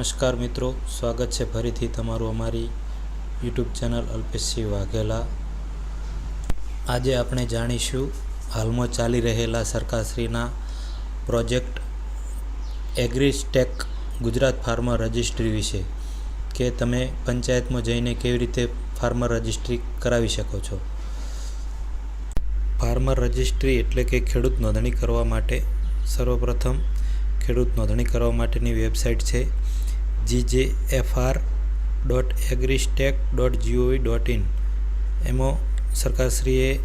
નમસ્કાર મિત્રો, સ્વાગત છે ફરીથી તમારું અમારી યુટ્યુબ ચેનલ અલ્પેશસિંહ વાઘેલા. આજે આપણે જાણીશું હાલમાં ચાલી રહેલા સરકારશ્રીના project AgriStack Gujarat farmer registry વિશે, કે તમે પંચાયતમાં જઈને કેવી રીતે ફાર્મર રજિસ્ટ્રી કરાવી શકો છો. ફાર્મર રજિસ્ટ્રી એટલે કે ખેડૂત નોંધણી કરવા માટે સર્વપ્રથમ ખેડૂત નોંધણી કરવા માટેની વેબસાઇટ છે. G J F R dot AgriStack dot G O V dot in એમાં સરકારશ્રીએ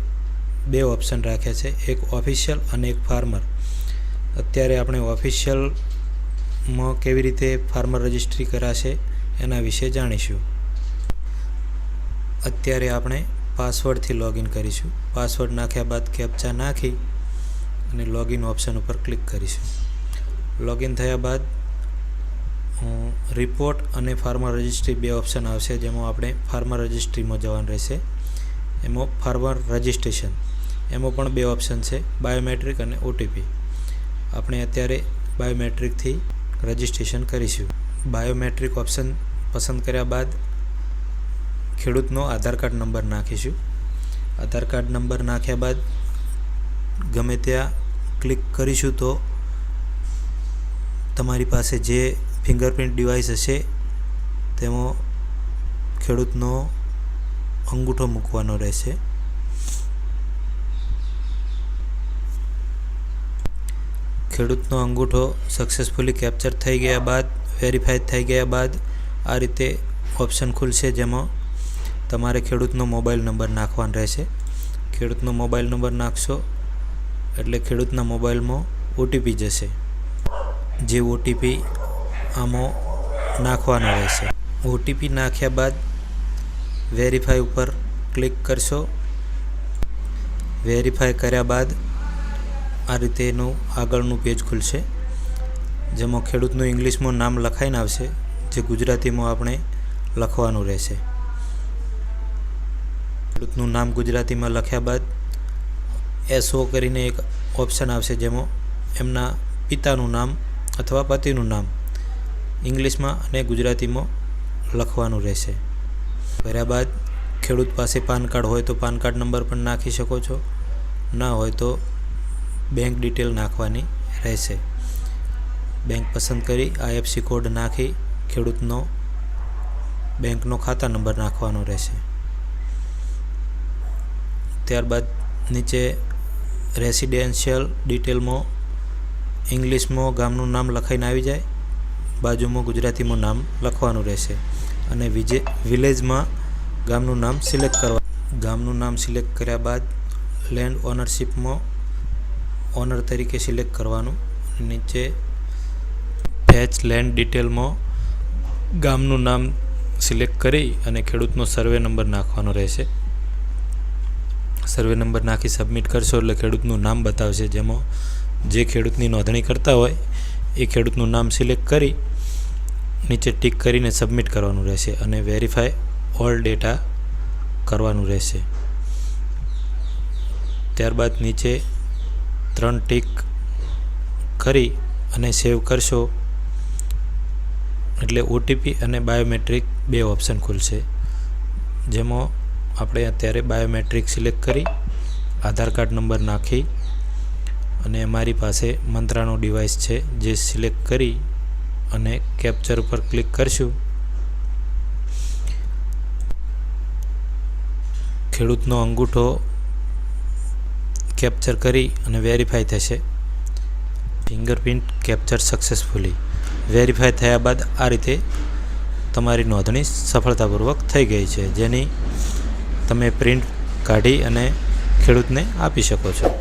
બે ઓપ્શન રાખ્યા છે. એક ઓફિશિયલ અને એક ફાર્મર અત્યારે આપણે ઓફિશિયલમાં કેવી રીતે ફાર્મર રજિસ્ટ્રી કરાશે એના વિશે જાણીશું. અત્યારે આપણે પાસવર્ડથી લોગિન કરીશું. પાસવર્ડ નાખ્યા બાદ કેપ્ચા નાખી અને લોગિન ઓપ્શન ઉપર ક્લિક કરીશું. લોગિન થયા બાદ રિપોર્ટ અને ફાર્મર રજિસ્ટ્રી બે ઓપ્શન આવશે, જેમાં આપણે ફાર્મર રજિસ્ટ્રીમાં જવાનું રહેશે. એમાં ફાર્મર રજિસ્ટ્રેશન એમાં પણ બે ઓપ્શન છે બાયોમેટ્રિક અને ઓટીપી આપણે અત્યારે બાયોમેટ્રિકથી રજિસ્ટ્રેશન કરીશું. બાયોમેટ્રિક ઓપ્શન પસંદ કર્યા બાદ ખેડૂતનો આધાર કાર્ડ નંબર નાખીશું. આધાર કાર્ડ નંબર નાખ્યા બાદ ગમે ત્યાં ક્લિક કરીશું તો તમારી પાસે જે ફિંગરપ્રિન્ટ ડિવાઇસ હશે, તેમાં ખેડૂતનો અંગૂઠો મૂકવાનો રહેશે. ખેડૂતનો અંગૂઠો સક્સેસફુલી કેપ્ચર થઈ ગયા બાદ વેરીફાઈ થઈ ગયા બાદ, આ રીતે ઓપ્શન ખુલશે જેમાં તમારે ખેડૂતનો મોબાઈલ નંબર નાખવાનો રહેશે. ખેડૂતનો મોબાઈલ નંબર નાખશો એટલે ખેડૂતના મોબાઈલમાં ઓટીપી જશે. જે ઓટીપી આમાં નાખવાનો રહેશે. ઓટીપી નાખ્યા બાદ વેરીફાઈ ઉપર ક્લિક કરશો. વેરીફાઈ કર્યા બાદ આ રીતેનું આગળનું પેજ ખુલશે. જેમાં ખેડૂતનું ઇંગ્લિશમાં નામ લખાઈને આવશે, જે ગુજરાતીમાં આપણે લખવાનું રહેશે. ખેડૂતનું નામ ગુજરાતીમાં લખ્યા બાદ એસઓ કરીને એક ઓપ્શન આવશે જેમાં એમના પિતાનું નામ અથવા પતિનું નામ ઇંગ્લિશમાં અને ગુજરાતીમાં લખવાનું રહેશે. ભર્યા બાદ ખેડૂત પાસે પાન કાર્ડ હોય તો પાન કાર્ડ નંબર પણ નાખી શકો છો. ના હોય તો બેંક ડિટેલ નાખવાની રહેશે. બેંક પસંદ કરી આઈએફસી કોડ નાખી ખેડૂતનો બેંકનો ખાતા નંબર નાખવાનો રહેશે. ત્યારબાદ નીચે રેસિડેન્શિયલ ડિટેલમાં ઇંગ્લિશમાં ગામનું નામ લખાઈને આવી જાય. બાજુમાં ગુજરાતીમાં નામ લખવાનું રહેશે અને વિજે, વિલેજમાં ગામનું નામ સિલેક્ટ કરવા. ગામનું નામ સિલેક્ટ કર્યા બાદ લેન્ડ ઓનરશિપમાં ઓનર તરીકે સિલેક્ટ કરવાનું. નીચે ફેચ લેન્ડ ડિટેલમાં ગામનું નામ સિલેક્ટ કરી અને ખેડૂતનો સર્વે નંબર નાખવાનો રહેશે. સર્વે નંબર નાખી સબમિટ કરશો એટલે ખેડૂતનું નામ બતાવશે. જેમાં જે ખેડૂતની નોંધણી કરતા હોય એ ખેડૂતનું નામ સિલેક્ટ કરી નીચે ટીક કરીને સબમિટ કરવાનું રહેશે અને વેરીફાઈ ઓલ ડેટા કરવાનું રહેશે. ત્યારબાદ નીચે ત્રણ ટીક કરી અને સેવ કરશો. એટલે ઓટીપી અને બાયોમેટ્રિક બે ઓપ્શન ખુલશે. જેમાં આપણે અત્યારે બાયોમેટ્રિક સિલેક્ટ કરી, આધાર કાર્ડ નંબર નાખી અને અમારી પાસે મંત્રાનો ડિવાઇસ છે જે સિલેક્ટ કરી અને કેપ્ચર ઉપર ક્લિક કરશું. ખેડૂતનો અંગૂઠો કેપ્ચર કરી અને વેરીફાઈ થશે. ફિંગરપ્રિન્ટ કેપ્ચર સક્સેસફુલી વેરીફાઈ થયા બાદ આ રીતે તમારી નોંધણી સફળતાપૂર્વક થઈ ગઈ છે, જેની તમે પ્રિન્ટ કાઢી અને ખેડૂતને આપી શકો છો.